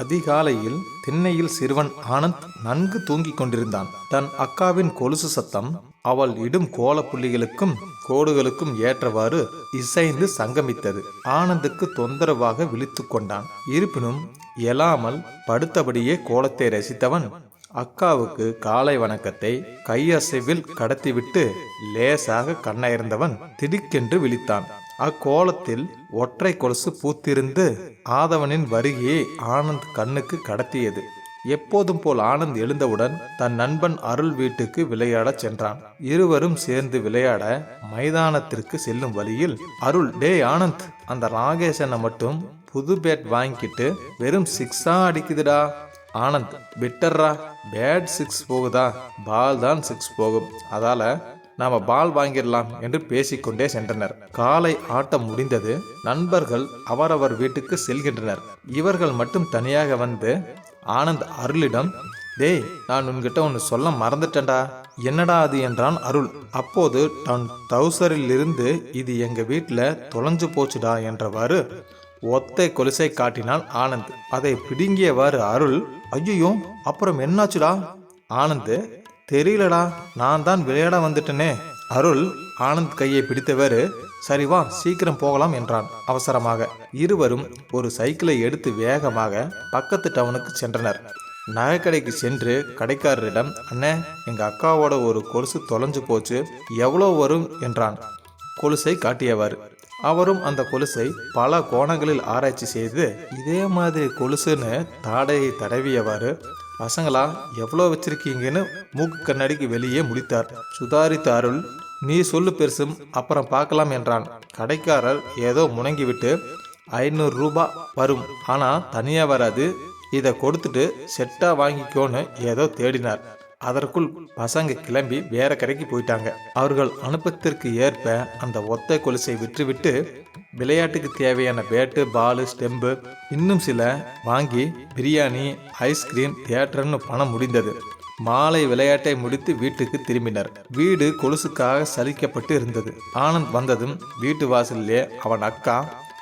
அதிகாலையில் திண்ணையில் சிறுவன் ஆனந்த் நன்கு தூங்கிக் கொண்டிருந்தான். தன் அக்காவின் கொலுசு சத்தம் அவள் இடும் கோலப்புள்ளிகளுக்கும் கோடுகளுக்கும் ஏற்றவாறு இசைந்து சங்கமித்தது. ஆனந்துக்கு தொந்தரவாக விழித்து கொண்டான். இருப்பினும் எழாமல் படுத்தபடியே கோலத்தை ரசித்தவன் அக்காவுக்கு காலை வணக்கத்தை கையசைவில் கடத்திவிட்டு லேசாக கண்ணயர்ந்தவன் திடுக்கென்று விழித்தான். அக்கோலத்தில் ஒற்றை கொலுசு பூத்திருந்து ஆதவனின் வருகையை ஆனந்த் கண்ணுக்கு கடத்தியது. எப்போதும் போல் ஆனந்த் எழுந்தவுடன் தன் நண்பன் அருள் வீட்டுக்கு விளையாடச் சென்றான். இருவரும் சேர்ந்து விளையாட மைதானத்திற்கு செல்லும் வழியில் அருள் டே ஆனந்த் அந்த ராகேஷனை மட்டும் புது பேட் வாங்கிக்கிட்டு வெறும் சிக்ஸா அடிக்குதுடா. ஆனந்த் விட்டர்ரா பேட் சிக்ஸ் போகுதா? பால் தான் சிக்ஸ் போகும். அதால நாம பால் வாங்கிடலாம் என்று பேசிக்கொண்டே சென்றனர். காலை ஆட்டம் முடிந்தது நண்பர்கள் அவரவர் வீட்டுக்கு செல்கின்றனர். இவர்கள் மட்டும் தனியாக வந்து ஆனந்த் அருளிடம் டேய் நான் உன்கிட்ட ஒன்று சொல்ல மறந்துட்டேன்டா. என்னடா அது? என்றான் அருள். அப்போது தன் டவுசரில் இருந்து இது எங்க வீட்டில் தொலைஞ்சு போச்சுடா என்றவாறு ஒத்தை கொலுசை காட்டினான் ஆனந்த். அதை பிடுங்கியவாறு அருள் ஐயோ அப்புறம் என்னாச்சுடா? ஆனந்த் தெரியலடா நான் தான் விளையாட வந்துட்டேனே. அருள் ஆனந்த் கையை பிடித்தவர் சரி வா சீக்கிரம் போகலாம் என்றான். அவசரமாக இருவரும் ஒரு சைக்கிளை எடுத்து வேகமாக பக்கத்து டவுனுக்கு சென்றனர். நகைக்கடைக்கு சென்று கடைக்காரரிடம் அண்ணே எங்க அக்காவோட ஒரு கொலுசு தொலைஞ்சு போச்சு எவ்வளோ வரும்? என்றான். கொலுசை காட்டியவர் அவரும் அந்த கொலுசை பல கோணங்களில் ஆராய்ச்சி செய்து இதே மாதிரி கொலுசுன்னு தாடையை தடவியவாறு பசங்களா எவ்வளோ வச்சிருக்கீங்கன்னு மூக்கு கண்ணாடிக்கு வெளியே முடித்தார். சுதாரித்த அருள் நீ சொல்லு பெருசும் அப்புறம் பார்க்கலாம் என்றான். கடைக்காரர் ஏதோ முணங்கிவிட்டு ஐநூறு ரூபா வரும். ஆனால் தனியாக வராது. இதை கொடுத்துட்டு செட்டாக வாங்கிக்கோன்னு ஏதோ தேடினார். அதற்குள் பசங்க கிளம்பி வேற கடைக்கு போயிட்டாங்க. அவர்கள் அனுப்பத்திற்கு ஏற்ப அந்த ஒத்தை கொலுசை விற்றுவிட்டு விளையாட்டுக்கு தேவையான பேட்டு பாலு ஸ்டெம்பு இன்னும் சில வாங்கி பிரியாணி ஐஸ்கிரீம் தியேட்டர்னு பணம் முடிந்தது. மாலை விளையாட்டை முடித்து வீட்டுக்கு திரும்பினர். வீடு கொலுசுக்காக சலிக்கப்பட்டு இருந்தது. ஆனந்த் வந்ததும் வீட்டு வாசலிலே அவன் அக்கா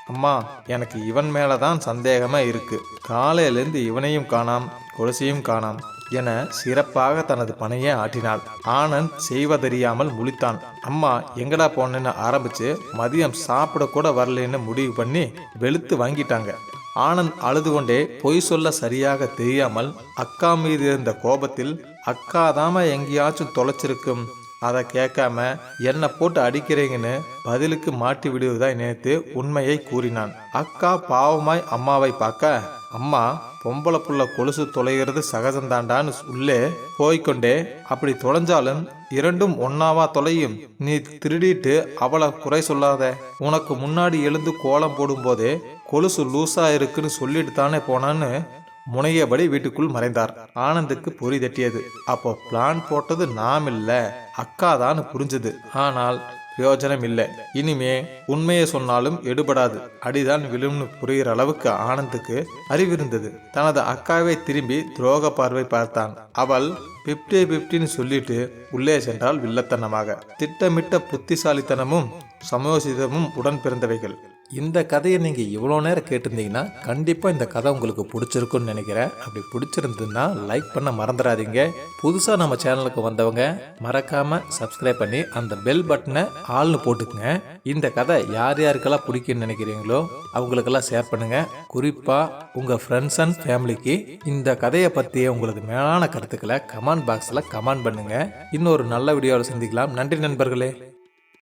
அம்மா எனக்கு இவன் மேலதான் சந்தேகமா இருக்கு. காலையிலேருந்து இவனையும் காணாம் கொலுசையும் காணாம். என சிறப்பாக தனது பணையை ஆட்டினாள் ஆனந்த் செய்வதறியாமல் முழித்தான். அம்மா எங்கடா போனேன்னு ஆரம்பிச்சு மதியம் சாப்பிட கூட வரலன்னு முடிவு பண்ணி வெளுத்து வாங்கிட்டாங்க. ஆனந்த் அழுது கொண்டே பொய் சொல்ல சரியாக தெரியாமல் அக்கா மீது இருந்த கோபத்தில் அக்கா தாம எங்கேயாச்சும் தொலைச்சிருக்கும். அதை கேட்காம என்னை போட்டு அடிக்கிறீங்கன்னு பதிலுக்கு மாட்டி விடுவதாய் நினைத்து உண்மையை கூறினான். அக்கா பாவமாய் அம்மாவை பார்க்க அம்மா பொம்பளை புள்ள கொலுசு தொலைகிறது சகஜந்தாண்டான்னு உள்ளே போய்க்கொண்டே அப்படி தொலைஞ்சாலும் இரண்டும் ஒன்னாவா தொலையும். நீ திருடிட்டு அவளை குறை சொல்லாத. உனக்கு முன்னாடி எழுந்து கோலம் போடும்போதே கொலுசு லூசா இருக்குன்னு சொல்லிட்டு தானே போனான்னு முனையபடி வீட்டுக்குள் மறைந்தார். ஆனந்துக்கு பொறி தட்டியது. அப்போ பிளான் போட்டது நாம் இல்லை அக்கா தான் புரிஞ்சது. ஆனால் பிரயோஜனம் இல்லை இனிமே உண்மையை சொன்னாலும் எடுபடாது. அடிதான் விழும்னு புரிகிற அளவுக்கு ஆனந்துக்கு அறிவிருந்தது. தனது அக்காவை திரும்பி துரோக பார்வை பார்த்தான். அவள் பிப்டி பிப்டின்னு சொல்லிட்டு உள்ளே சென்றால் வில்லத்தனமாக. திட்டமிட்ட புத்திசாலித்தனமும் சமயோசிதமும் உடன் பிறந்தவைகள். இந்த கதையை நீங்கள் இவ்வளோ நேரம் கேட்டிருந்தீங்கன்னா கண்டிப்பாக இந்த கதை உங்களுக்கு பிடிச்சிருக்குன்னு நினைக்கிறேன். அப்படி பிடிச்சிருந்ததுன்னா லைக் பண்ண மறந்துடாதீங்க. புதுசாக நம்ம சேனலுக்கு வந்தவங்க மறக்காமல் சப்ஸ்கிரைப் பண்ணி அந்த பெல் பட்டனை ஆள்னு போட்டுக்குங்க. இந்த கதை யார் யாருக்கெல்லாம் பிடிக்கும்னு நினைக்கிறீங்களோ அவங்களுக்கெல்லாம் ஷேர் பண்ணுங்கள் குறிப்பாக உங்கள் ஃப்ரெண்ட்ஸ் அண்ட் ஃபேமிலிக்கு இந்த கதையை பற்றிய உங்களுக்கு மேலான கருத்துக்களை கமெண்ட் பாக்ஸில் கமெண்ட் பண்ணுங்கள் இன்னொரு நல்ல வீடியோவில் சந்திக்கலாம். நன்றி நண்பர்களே.